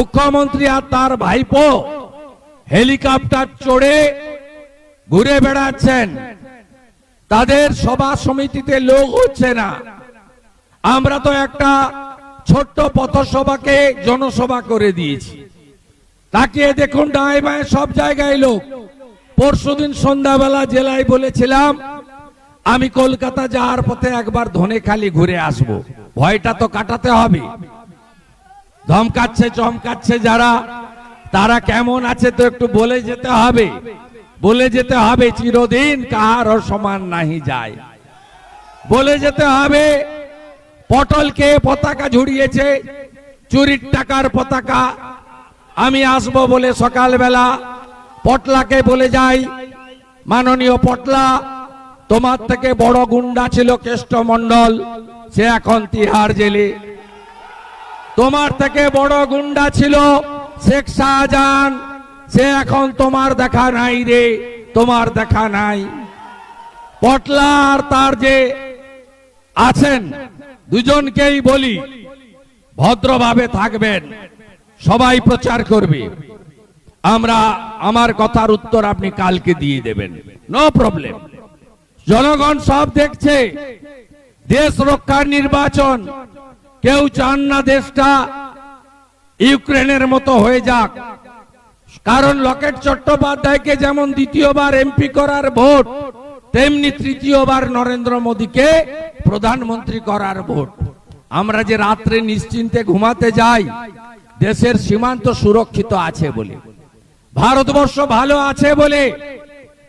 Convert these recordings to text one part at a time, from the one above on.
মুখ্যমন্ত্রী আর তার ভাইপো হেলিকপ্টার চড়ে ঘুরে বেড়াচ্ছেন। তাদের সভা সমিতিতে লোক হচ্ছে না। আমরা তো একটা ছোট্ট পথসভাকে জনসভা করে দিয়েছি। তাকিয়ে দেখুন ডায় বাঁয়ে সব জায়গায় লোক। পরশুদিন সন্ধ্যাবেলা জেলায় বলেছিলাম, আমি কলকাতা যাওয়ার পথে একবার ধনেখালি ঘুরে আসব। ভয়টা তো কাটাতে হবে। ধমকাচ্ছে, চমকাচ্ছে যারা, তারা কেমন আছে তো একটু বলে যেতে হবে। বলে যেতে হবে, চিরদিন কাহারও সমান নাহি যায়। বলে যেতে হবে পটলকে পতাকা ঝুড়িয়েছে, চুরির টাকার পতাকা। আমি আসব বলে সকালবেলা, পটলাকে বলে যাই, মাননীয় পটলা, তোমার থেকে বড় গুন্ডা ছিল কেষ্ট মন্ডল সে এখন তিহার জেলে। তোমার থেকে বড় গুন্ডা ছিল শেখ শাহজাহান। সে এখন তোমার দেখা নাই রে, তোমার দেখা নাই। পটলা আর তার যে আছেন, দুজনকেই বলি, ভদ্রভাবে থাকবেন, সবাই প্রচার করবে। আমরা আমার কথার উত্তর আপনি কালকে দিয়ে দেবেন নো প্রবলেম জনগণ সব দেখছে, দেশ রক্ষার নির্বাচন। কেউ চান না দেশটা ইউক্রেনের মতো হয়ে যাক। কারণ লকেট চট্টোপাধ্যায়কে যেমন দ্বিতীয়বার এমপি করার ভোট, তেমনি তৃতীয়বার নরেন্দ্র মোদীকে প্রধানমন্ত্রী করার ভোট। আমরা যে রাত্রে নিশ্চিন্তে ঘুমাতে যাই, দেশের সীমান্ত সুরক্ষিত আছে বলে, ভারতবর্ষ ভালো আছে বলে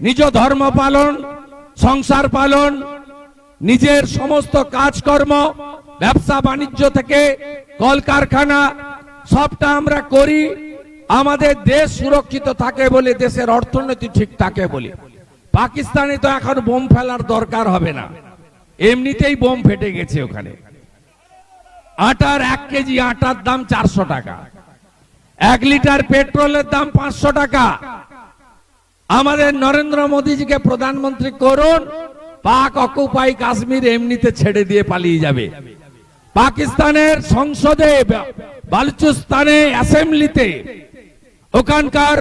নিজ ধর্ম পালন, সংসার পালন, নিজের সমস্ত কাজকর্ম ব্যবসা বাণিজ্য থেকে কলকারখানা, সবটা আমরা করি। আমাদের দেশ সুরক্ষিত থাকে বলে, দেশের অর্থনীতি ঠিক থাকে বলে। পাকিস্তানে তো এখন বোম ফেলার দরকার হবে না। এমনিতেই বোম ফেটে গেছে ওখানে। আটার এক কেজি আটার দাম চারশো টাকা। এক লিটার পেট্রোলের দাম পাঁচশো টাকা। আমাদের নরেন্দ্র মোদীজিকে প্রধানমন্ত্রী করুন, পাক অকুপাই কাশ্মীর এমনিতে ছেড়ে দিয়ে পালিয়ে যাবে। পাকিস্তানের সংসদে, বালুচিস্তানে অ্যাসেম্বলিতে ওখানকার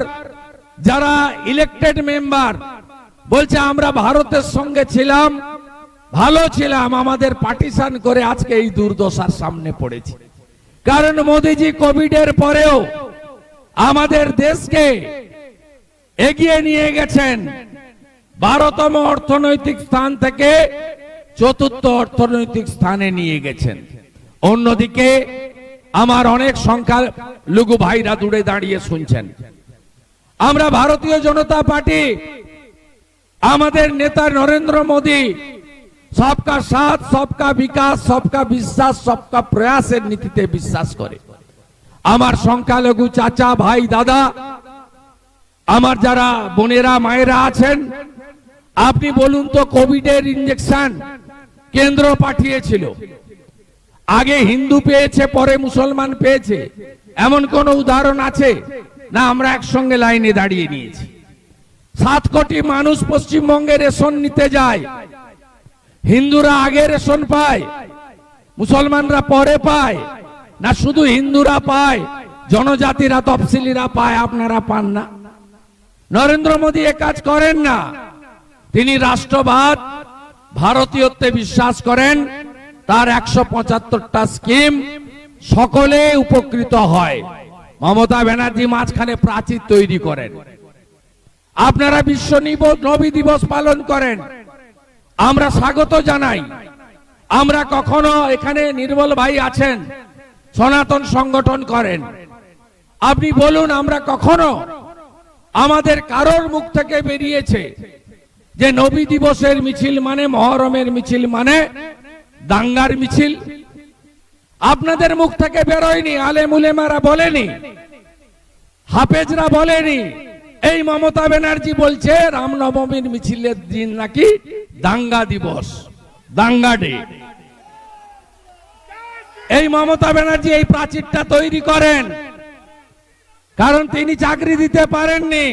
যারা ইলেকটেড মেম্বার বলছে, আমরা ভারতের সঙ্গে ছিলাম, ভালো ছিলাম, আমাদের পার্টিশন করে আজকে এই দুর্দশার সামনে পড়েছি। কারণ মোদিজি কোভিডের পরেও আমাদের দেশকে এগিয়ে নিয়ে গেছেন। বারোতম অর্থনৈতিক স্থান থেকে চতুর্থ অর্থনৈতিক স্থানে নিয়ে গেছেন। অন্যদিকে আমার অনেক সংখ্যা লঘু ভাইরা দূরে দাঁড়িয়ে শুনছেন। আমরা ভারতীয় জনতা পার্টি, আমাদের নেতা নরেন্দ্র মোদী, সবকা সাথ, সবকা বিকাশ, সবকা বিশ্বাস, সবকা প্রয়াসের নীতিতে বিশ্বাস করে। আমার সংখ্যালঘু চাচা ভাই দাদা, আমার যারা বোনেরা, মায়েরা আছেন, আপনি বলুন তো কোভিডের ইঞ্জেকশন কেন্দ্র পাঠিয়েছিল। আগে হিন্দু পেয়েছে, পরে মুসলমান পেয়েছে। এমন কোন উদাহরণ আছে? না, আমরা একসঙ্গে লাইনে দাঁড়িয়ে নিয়েছি। সাত কোটি মানুষ পশ্চিমবঙ্গে রেশন নিতে যায়। হিন্দুরা আগে রেশন পায়, মুসলমানরা পরে পায়। না, শুধু হিন্দুরা পায়, জনজাতিরা, তফসিলিরা পায়, আপনারা পান না। নরেন্দ্র মোদী কাজ করেন না। তিনি রাষ্ট্রবাদ, ভারতীয়ত্বে বিশ্বাস করেন। তার একশো পঁচাত্তরটা স্কিম সকলে উপকৃত হয়। মমতা ব্যানার্জি মাঝখানে প্রাচীর তৈরি করেন। আপনারা বিশ্ব নিব- দিবস পালন করেন। আমরা স্বাগত জানাই। আমরা কখনো এখানে নির্মল ভাই আছেন, সনাতন সংগঠন করেন। আপনি বলুন, আমরা কখনো আমাদের কারোর মুখ থেকে বেরিয়েছে যে নবী দিবসের মিছিল মানে মহরমের মিছিল মানে দাঙ্গার মিছিল। আপনাদের মুখ থেকে বেরোয়নি আলেমুলেমারা বলেনি। হাফেজরা বলেনি, এই মমতা ব্যানার্জি বলছে, রামনবমীর মিছিলের দিন নাকি দাঙ্গা দিবস, দাঙ্গা ডে। এই মমতা ব্যানার্জি এই প্রাচীরটা তৈরি করেন। কারণ তিনি চাকরি দিতে পারেননি।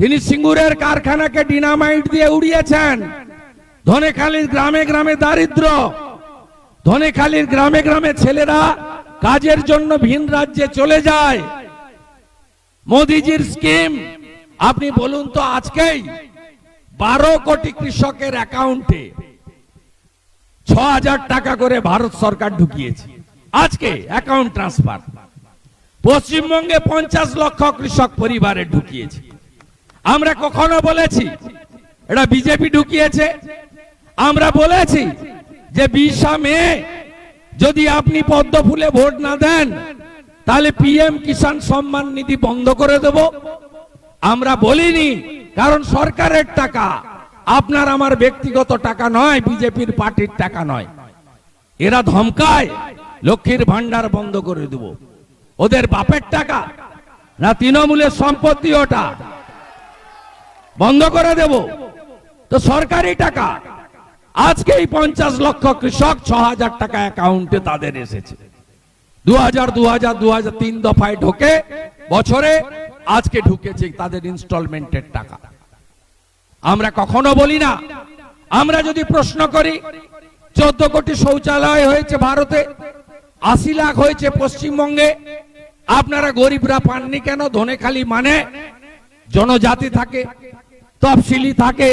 তিনি সিঙ্গুরের কারখানাকে ডিনামাইট দিয়ে উড়িয়েছেন। ধনেখালির গ্রামে গ্রামে দারিদ্র। ধনেখালির গ্রামে গ্রামে ছেলেরা কাজের জন্য ভিন রাজ্যে চলে যায়। মোদিজির স্কিম, আপনি বলুন তো আজকেই বারো কোটি কৃষকের অ্যাকাউন্টে ছ হাজার টাকা করে ভারত সরকার ঢুকিয়েছে। আজকে অ্যাকাউন্ট ট্রান্সফার। পশ্চিমবঙ্গে পঞ্চাশ লক্ষ কৃষক পরিবারে ঢুকিয়েছে। আমরা কখনো বলেছি, এটা বিজেপি ঢুকিয়েছে আমরা বলেছি যে বিশা মে, যদি আপনি পদ্ম ফুলে ভোট না দেন, তাহলে পিএম কিষাণ সম্মান নিধি বন্ধ করে দেব। আমরা বলিনি, কারণ সরকারের টাকা, আপনার আমার ব্যক্তিগত টাকা নয়, বিজেপির পার্টির টাকা নয়। এরা ধমকায়, লক্ষ্মীর ভান্ডার বন্ধ করে দেব। ওদের বাপের টাকা না তৃণমূলের সম্পত্তি ওটা? বন্ধ করে দেব। তো সরকারি টাকা আজকেই পঞ্চাশ লক্ষ কৃষক ছ হাজার টাকা অ্যাকাউন্টে তাদের এসেছে। দু হাজার দু হাজার দু হাজার তিন দফায় ঢোকে বছরে আজকে ঢুকেছে তাদের ইনস্টলমেন্টের টাকা। আমরা কখনো বলি না। আমরা যদি প্রশ্ন করি, চোদ্দ কোটি শৌচালয় হয়েছে ভারতে, আশি লাখ হয়েছে পশ্চিমবঙ্গে, আপনারা গরিবরা পাননি কেন? ধনেখালি মানে জনজাতি থাকে, তফসিলি থাকে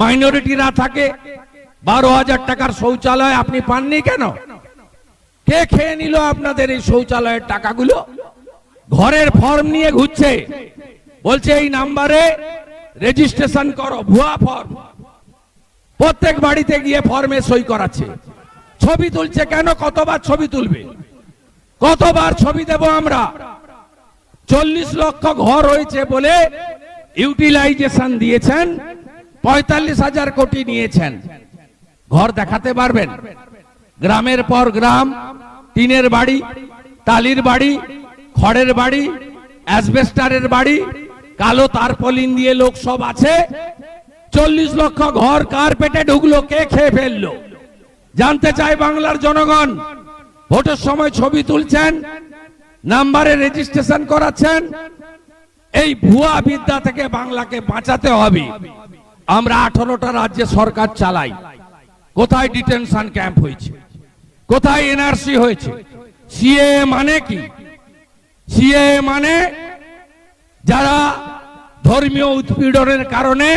মাইনরিটিরা থাকে। বারো হাজার টাকার শৌচালয় আপনি পাননি কেন? কে খেয়ে নিল আপনাদের এই শৌচালয়ের টাকাগুলো? ঘরের ফর্ম নিয়ে ঘুরছে। বলছে, এই নাম্বারে রেজিস্ট্রেশন করো, ভুয়া ফর্ম। প্রত্যেক বাড়িতে গিয়ে ফর্মে সই করাচ্ছে। ছবি তুলছে কেন? কতবার ছবি তুলবে? কতবার ছবি দেব আমরা? চল্লিশ লক্ষ ঘর হয়েছে বলে ইউটিলাইজেশন দিয়েছেন পঁয়তাল্লিশ হাজার কোটি নিয়েছেন। ঘর দেখাতে পারবেন? গ্রামের পর গ্রাম, টিনের বাড়ি, টালির বাড়ি, খড়ের বাড়ি, অ্যাসবেস্টারের বাড়ি, কালো তারপলিন দিয়ে লোক সব আছে। চল্লিশ লক্ষ ঘর কার পেটে ঢুকলো, কে খেয়ে ফেলল? জানতে চাই বাংলার জনগণ, ভোটের সময় ছবি তুলছেন, নাম্বারে রেজিস্ট্রেশন করাচ্ছেন, এই ভুয়া বিদ্যা থেকে বাংলাকে বাঁচাতে হবে। আমরা আঠারোটা রাজ্যে সরকার চালাই। কোথায় ডিটেনশন ক্যাম্প হয়েছে? কোথায় এনআরসি হয়েছে? সিএ মানে কি? সিএ মানে যারা ধর্মীয় উৎপীড়নের কারণে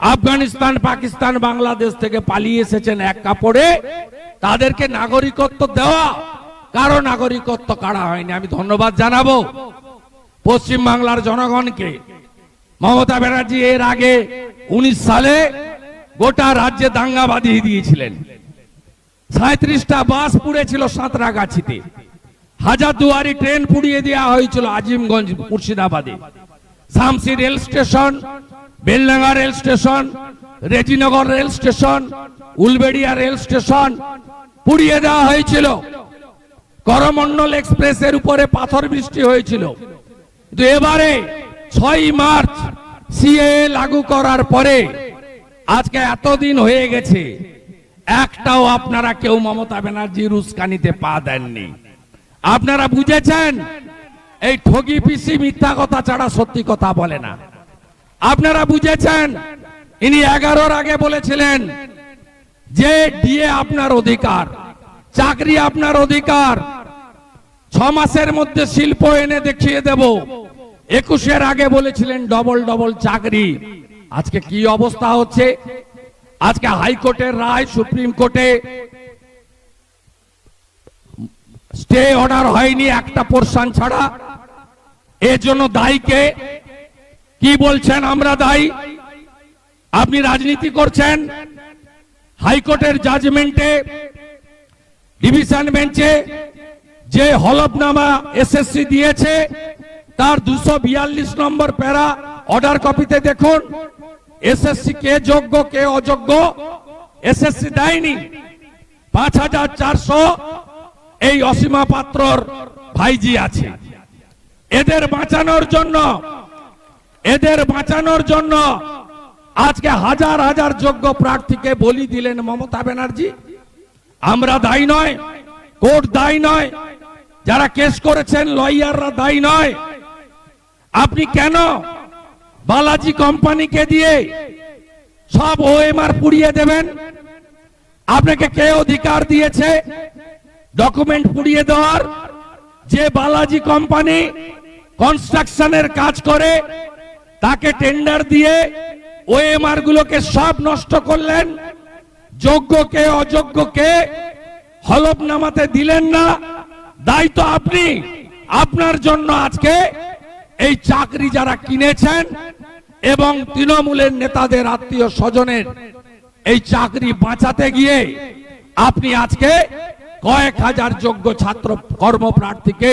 আফগানিস্তান, পাকিস্তান, বাংলাদেশ থেকে পালিয়ে এসেছেন এক কাপড়ে, তাদেরকে নাগরিকত্ব দেওয়া। কারও নাগরিকত্ব কাড়া হয়নি, আমি ধন্যবাদ জানাব পশ্চিম বাংলার জনগণকে। মমতা ব্যানার্জি এর আগে উনিশ সালে গোটা রাজ্যে দাঙ্গা বাঁধিয়ে দিয়েছিলেন। সাঁত্রিশটা বাস পুড়েছিল সাঁতরাগাছিতে। হাজার দুয়ারি ট্রেন পুড়িয়ে দেওয়া হয়েছিল আজিমগঞ্জ মুর্শিদাবাদে। Shamsi rail station, Beldanga rail station, Rejinagar rail station, Uluberia rail station পুড়িয়ে দেওয়া হয়েছিল। করমন্ডল এক্সপ্রেসের উপরে পাথর বৃষ্টি হয়েছিল। কিন্তু এবারে ছয় মার্চ সিএ লাগু করার পরে আজকে এতদিন হয়ে গেছে, একটাও আপনারা কেউ মমতা ব্যানার্জির উস্কানিতে পা দেননি। আপনারা বুঝেছেন? এই ঠগি পিসি মিথ্যা কথা ছাড়া সত্যি কথা বলে না। আপনারা বুঝেছেন? ইনি এগারোর আগে বলেছিলেন যে ডিএ আপনার অধিকার, চাকরি আপনার অধিকার, ছ মাসের মধ্যে শিল্প এনে দেখিয়ে দেব। একুশের আগে বলেছিলেন ডবল ডবল চাকরি। আজকে কি অবস্থা হচ্ছে? আজকে হাইকোর্টের রায়, সুপ্রিম কোর্টে স্টে অর্ডার হয়নি একটা পোর্শন ছাড়া। এর জন্য দায়ীকে কি বলছেন আমরা দায়ী? আপনি রাজনীতি করছেন, হাইকোর্টের জাজমেন্টে ডিভিশন বেঞ্চে যে হলফনামা এসএসসি দিয়েছে তার দুশো বিয়াল্লিশ নম্বর প্যারা অর্ডার কপিতে দেখুন। এসএসসি কে যোগ্য, কে অযোগ্য? এসএসসি দেয়নি। পাঁচ হাজার চারশো এই অসীমা পাত্রর ভাইজি আছে। এদের বাঁচানোর জন্য, এদের বাঁচানোর জন্য আজকে হাজার হাজার যোগ্য প্রার্থীকে বলি দিলেন মমতা ব্যানার্জি। আমরা দায়ী নয়, কোর্ট দায়ী নয়, যারা কেস করেছেন, লয়াররা দায়ী নয়। আপনি কেন বালাজি কোম্পানিকে দিয়ে সব ওএমআর পুড়িয়ে দেবেন? আপনাকে কে অধিকার দিয়েছে? ডকুমেন্ট পুড়িয়ে দেওয়ার যে বালাজি কোম্পানি কনস্ট্রাকশনের কাজ করে, তাকে টেন্ডার দিয়ে ওএমআর গুলোকে সব নষ্ট করলেন। যোগ্যকে অযোগ্যকে হলফনামাতে দিলেন না। দায়িত্ব আপনি। আপনার জন্য আজকে এই চাকরি যারা কিনেছেন এবং তৃণমূলের নেতাদের আত্মীয় স্বজনের এই চাকরি বাঁচাতে গিয়ে আপনি আজকে কয়েক হাজার যোগ্য ছাত্র কর্মপ্রার্থীকে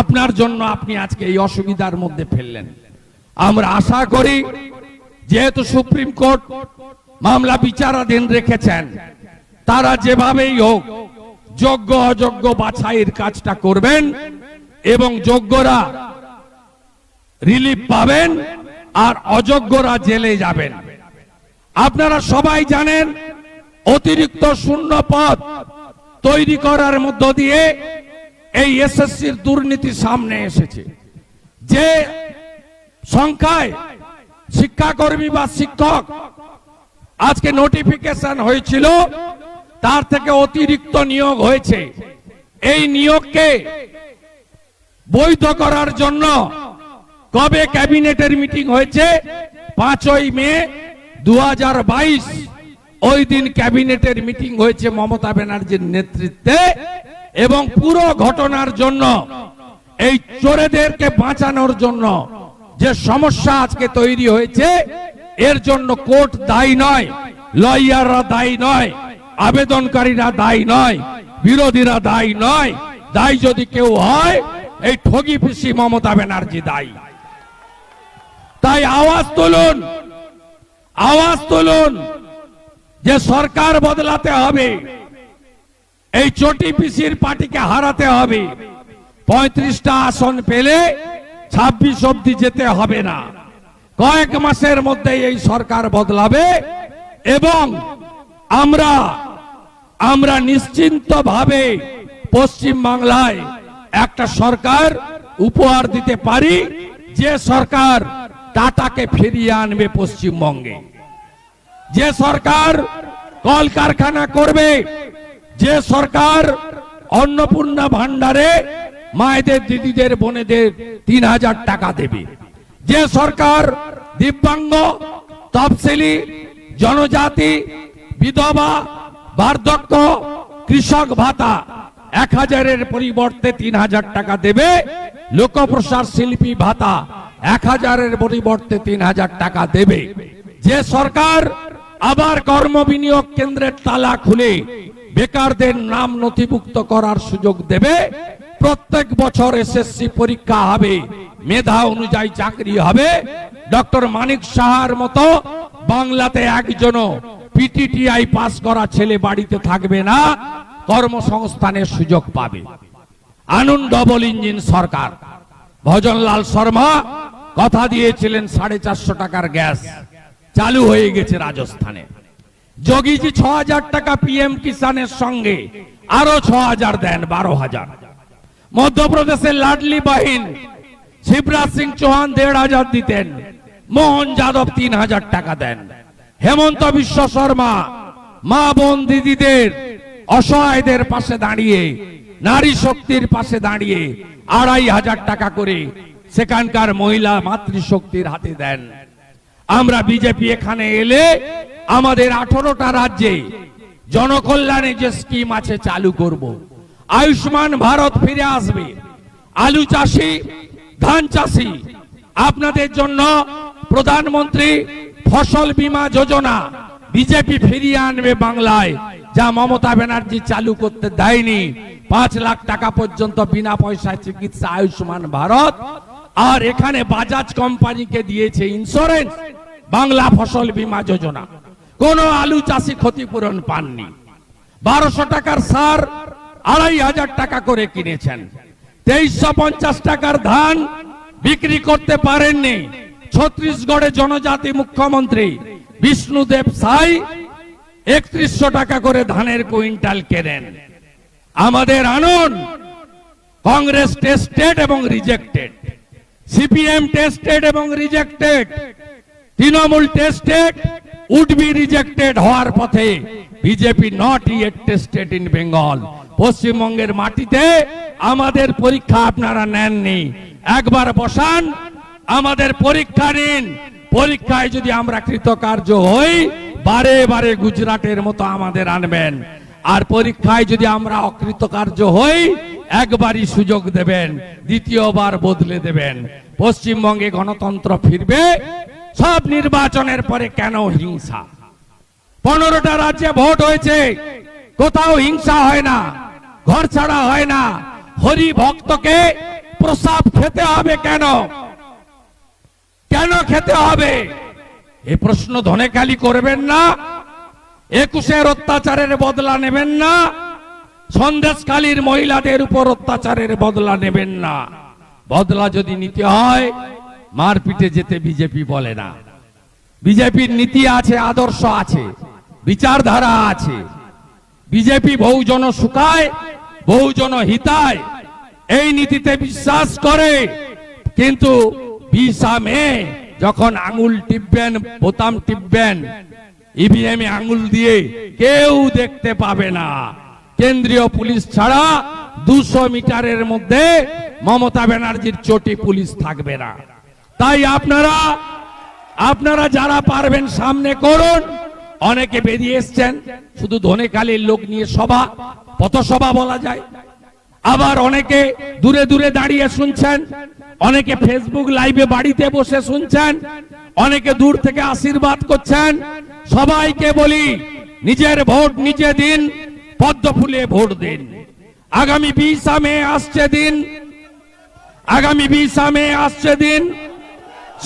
আপনার জন্য আপনি আজকে এই অসুবিধার মধ্যে ফেললেন। আমরা আশা করি যেহেতু সুপ্রিম কোর্ট মামলা বিচারাধীন রেখেছেন, তারা যেভাবেই হোক যোগ্য অযোগ্য বাছাইয়ের কাজটা করবেন এবং যোগ্যরা রিলিফ পাবেন আর অযোগ্যরা জেলে যাবেন। আপনারা সবাই জানেন, অতিরিক্ত শূন্য পদ তৈরি করার মধ্য দিয়ে এই এসএসসির দুর্নীতি সামনে এসেছে। যে সংখ্যায় শিক্ষাকর্মী বা শিক্ষক আজকে নোটিফিকেশন হয়েছিল, তার থেকে অতিরিক্ত নিয়োগ হয়েছে। এই নিয়োগকে বৈধ করার জন্য কবে ক্যাবিনেটের মিটিং হয়েছে? পাঁচই মে দু হাজার বাইশ। ওই দিন ক্যাবিনেটের মিটিং হয়েছে মমতা ব্যানার্জির নেতৃত্বে এবং পুরো ঘটনার জন্য, এই চোরেদেরকে বাঁচানোর জন্য যে সমস্যা আজকে তৈরি হয়েছে, এর জন্য কোর্ট দায়ী নয়, লয়াররা দায়ী নয়, আবেদনকারীরা দায়ী নয়, বিরোধীরা দায়ী নয়, দায়ী যদি কেউ হয়, এই ঠগি পিসি মমতা ব্যানার্জি দায়ী। তাই আওয়াজ তুলুন। আওয়াজ তুলুন যে সরকার বদলাতে হবে। এই চটি পিসির পার্টিকে হারাতে হবে। পঁয়ত্রিশটা আসন পেলে ছাব্বিশ অব্দি যেতে হবে না। কয়েক মাসের মধ্যে এই সরকার বদলাবে এবং আমরা আমরা নিশ্চিন্ত ভাবে পশ্চিম বাংলায় একটা সরকার উপহার দিতে পারি। যে সরকার টাটাকে ফিরিয়ে আনবে পশ্চিমবঙ্গে। যে সরকার কলকারখানা করবে, যে সরকার অন্নপূর্ণা ভান্ডারে মায়েদের, দিদিদের, বোনেদের তিন হাজার টাকা দেবে। যে সরকার দিব্যাঙ্গ, তফসিলি, জনজাতি, বিধবা, বার্ধক্য, কৃষক ভাতা এক হাজারের পরিবর্তে তিন হাজার টাকা দেবে লোকপ্রসার শিল্পী ভাতা। এক হাজারের পরিবর্তে তিন হাজার টাকা দেবে। যে সরকার আবার কর্ম বিনিয়োগ কেন্দ্রের তালা খুলে বেকারদের নাম নথিভুক্ত করার সুযোগ দেবে, প্রত্যেক বছর এসএসসি পরীক্ষা হবে, মেধা অনুযায়ী চাকরি হবে। ডক্টর মানিক সাহার মতো বাংলাতে একজনও পিটিটিআই পাস করা ছেলে বাড়িতে থাকবে না, কর্মসংস্থানের সুযোগ পাবে। আনুন ডবল ইঞ্জিন সরকার। ভজনলাল শর্মা কথা দিয়েছিলেন সাড়ে চারশো টাকার গ্যাস। চালু হয়ে গেছে রাজস্থানে। যোগীজি ছ হাজার টাকা পিএম কিষানের সঙ্গে আরও ছ হাজার দেন, বারো হাজার। মধ্যপ্রদেশের লাডলি বাহিন, শিবরাজ সিং চৌহান দেড় হাজার দিতেন, মোহন যাদব তিন হাজার টাকা দেন। হেমন্ত বিশ্ব শর্মা, মা বোন দিদিদের, অসহায়দের পাশে দাঁড়িয়ে নারী শক্তির পাশে দাঁড়িয়ে আড়াই হাজার টাকা করে সেখানকার মহিলা মাতৃশক্তির হাতে দেন। আমরা বিজেপি এখানে এলে আমাদের আঠারোটা রাজ্যে জনকল্যাণে যে স্কিম আছে চালু করব। আয়ুষ্মান ভারত ফিরে আসবে। আলু চাষি, ধান চাষি, আপনাদের জন্য প্রধানমন্ত্রী ফসল বীমা যোজনা বিজেপি ফিরিয়ে আনবে বাংলায়, যা মমতা ব্যানার্জি চালু করতে দেয়নি। পাঁচ লাখ টাকা পর্যন্ত বিনা পয়সায় চিকিৎসা আয়ুষ্মান ভারত। আর এখানে বাজাজ কোম্পানিকে দিয়েছে ইন্স্যুরেন্স বাংলা ফসল বীমা যোজনা। কোন আলু চাষি ক্ষতিপূরণ পাননি। বারোশো টাকার সার আড়াই হাজার টাকা করে কিনেছেন। তেইশশো পঞ্চাশ টাকার ধান বিক্রি করতে পারেননি। ছত্রিশগড়ে জনজাতি মুখ্যমন্ত্রী বিষ্ণুদেব সাই একত্রিশশো টাকা করে ধানের কুইন্টাল কেনেন। আমাদের আনন্দ কংগ্রেস টেস্টেড এবং রিজেক্টেড সিপিএম টেস্টেড এবং rejected Trinamool tested would be rejected হওয়ার পথে BJP not yet tested in Bengal পশ্চিমবঙ্গের মাটিতে আমাদের পরীক্ষা আপনারা নেননি। একবার বসান, আমাদের পরীক্ষা নিন। পরীক্ষায় যদি আমরা কৃতকার্য হই, বারে বারে গুজরাটের মতো আমাদের আনবেন। আর পরীক্ষায় যদি আমরা অকৃতকার্য হই, একবারই সুযোগ দেবেন, দ্বিতীয়বার বদলে দেবেন। পশ্চিমবঙ্গে গণতন্ত্র ফিরবে, সব নির্বাচনের পরে কেন হিংসা? পনেরোটা রাজ্যে ভোট হয়েছে, কোথাও হিংসা হয় না, ঘর ছাড়া হয় না। হরি ভক্তকে প্রসাব খেতে হবে কেন? কেন খেতে হবে? এ প্রশ্ন ধনেকালি করবেন না একুশের অত্যাচারের বদলা নেবেন না। সন্দেশকালীর মহিলাদের উপর অত্যাচারের বদলা নেবেন না। বদলা যদি নিতে হয়, মারপিটে যেতে বিজেপি বলে না। বিজেপির নীতি আছে, আদর্শ আছে, বিচারধারা আছে। বিজেপি বহুজন সুখায় বহুজন হিতায়। এই নীতিতে বিশ্বাস করে। কিন্তু বিশা মে যখন আঙুল টিপবেন, বোতাম টিপবেন ইভিএম এ আঙুল দিয়ে কেউ দেখতে পাবে না। কেন্দ্রীয় পুলিশ ছাড়া দুশো মিটারের মধ্যে মমতা ব্যানার্জির চটি পুলিশ থাকবে না। তাই আপনারা আপনারা যারা পারবেন সামনে করুন। অনেকে বেরিয়ে এসছেন, শুধু ধনেকালীর লোক নিয়ে সভা, পথসভা বলা যায়। আবার অনেকে দূরে দূরে দাঁড়িয়ে শুনছেন অনেকে ফেসবুক লাইভে বাড়িতে বসে শুনছেন, অনেকে দূর থেকে আশীর্বাদ করছেন। সবাইকে বলি, নিজের ভোট নিজে দিন, পদ্ম ফুলে ভোট দিন। আগামী বিশা মে আসছে দিন, আগামী বিশা মে আসছে দিন,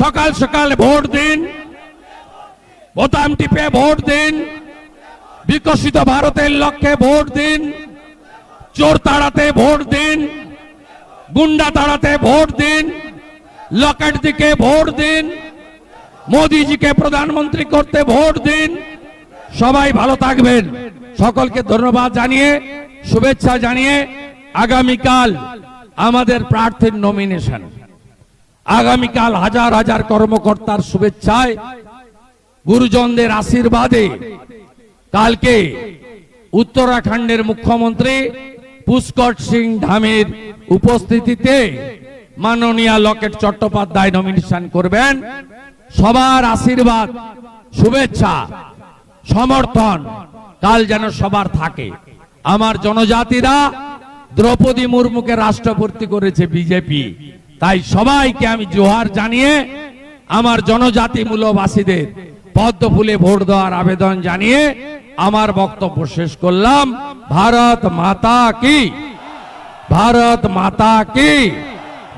সকাল সকাল ভোট দিন, বোতাম টিপে ভোট দিন, বিকশিত ভারতের লক্ষ্যে ভোট দিন, চোর তাড়াতে ভোট দিন। গুন্ডা তাড়াতে ভোট দিন, লকেট দিকে ভোট দিন, মোদিজিকে প্রধানমন্ত্রী করতে ভোট দিন। সবাই ভালো থাকবেন। সকলকে ধন্যবাদ জানিয়ে, শুভেচ্ছা জানিয়ে আগামীকাল আমাদের প্রার্থীর নমিনেশন আগামীকাল হাজার হাজার কর্মকর্তার শুভেচ্ছায় গুরুজনদের আশীর্বাদে কালকে উত্তরাখণ্ডের মুখ্যমন্ত্রী পুষ্কর সিং ধামের উপস্থিতিতে মাননীয় লকেট চট্টোপাধ্যায় নমিনেশন করবেন। সবার আশীর্বাদ, শুভেচ্ছা, সমর্থন, কাল যেন সবার থাকে। আমার জনজাতিরা, দ্রৌপদী মুর্মুকে রাষ্ট্রপতি করেছে বিজেপি। তাই সবাইকে আমি জোহার জানিয়ে আমার জনজাতি মূলবাসীদের পদ্ম ফুলে ভোট দেওয়ার আবেদন জানিয়ে আমার বক্তব্য শেষ করলাম। ভারত মাতা কি? ভারত মাতা কি